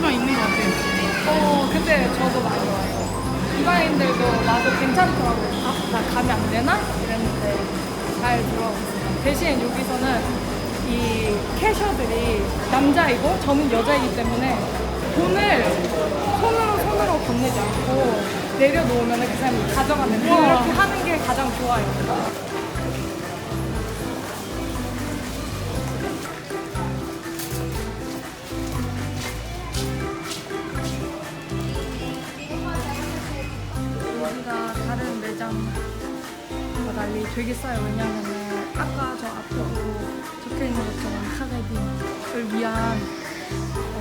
수가 있는 것 같아요. 어, 근데 저도 많이 와요. 이방인들도 나도 괜찮더라고요. 아, 나 가면 안 되나? 이랬는데 잘 들어왔어요. 대신 여기서는 이 캐셔들이 남자이고 저는 여자이기 때문에 돈을 손으로 손으로 건네지 않고 내려놓으면 그 사람이 가져가는 그렇게 하는 게 가장 좋아요. 달리 되게 싸요. 왜냐면은 아까 저 앞으로 적혀 있는 것처럼 카레딘을 위한 어,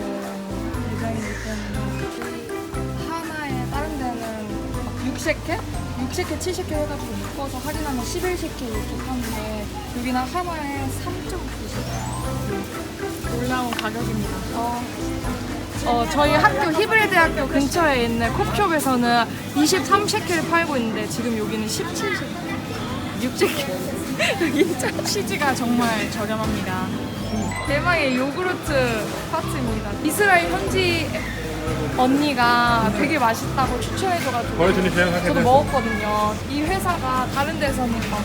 매장이기 때문에 하나에 다른 데는 막 6셰케? 6셰케, 7셰케 해가지고 묶어서 할인하면 11셰케 이렇게 파는데 여기는 하나에 3.9셰케 놀라운 가격입니다. 어, 어, 저희 학교 히브리 대학교 근처에 있는 콕숍에서는 23셰켈 팔고 있는데 지금 여기는 17셰켈. 6셰켈. 여기 짜 치즈가 정말 저렴합니다. 대망의 요구르트 파트입니다. 이스라엘 현지 언니가 되게 맛있다고 추천해줘가지고 저도. 먹었거든요. 이 회사가 다른 데서는 막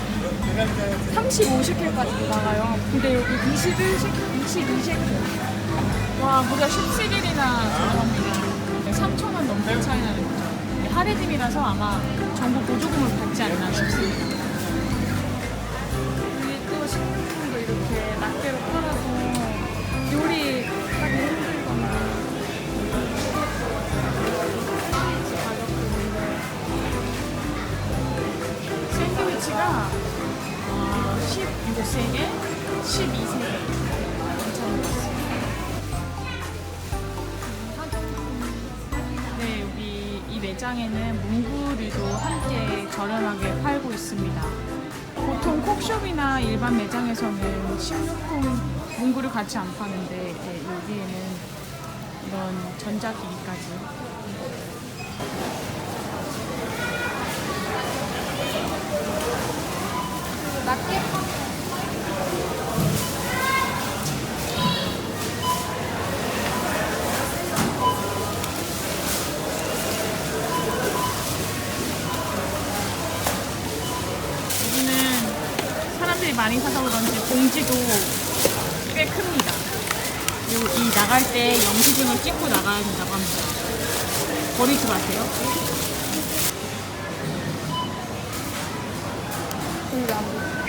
35셰켈까지 나가요. 근데 여기 21셰켈, 22셰켈. 와, 무려 17일이나 저렴합니다. 3천 원 넘게 차이 나는 거죠. 하레dim이라서 아마 정부 보조금을 받지 않나 싶습니다. 16세계, 12세계. 괜찮은 것 같습니다. 네, 여기 이 매장에는 문구류도 함께 저렴하게 팔고 있습니다. 보통 콕숍이나 일반 매장에서는 식료품 문구를 같이 안 파는데 네, 여기에는 이런 전자기기까지 낱개 사람들이 많이 사서 그런지 봉지도 꽤 큽니다. 그리고 이 나갈 때 영수증을 찍고 나가야 된다고 합니다. 버리지 마세요. 근데 안 보여.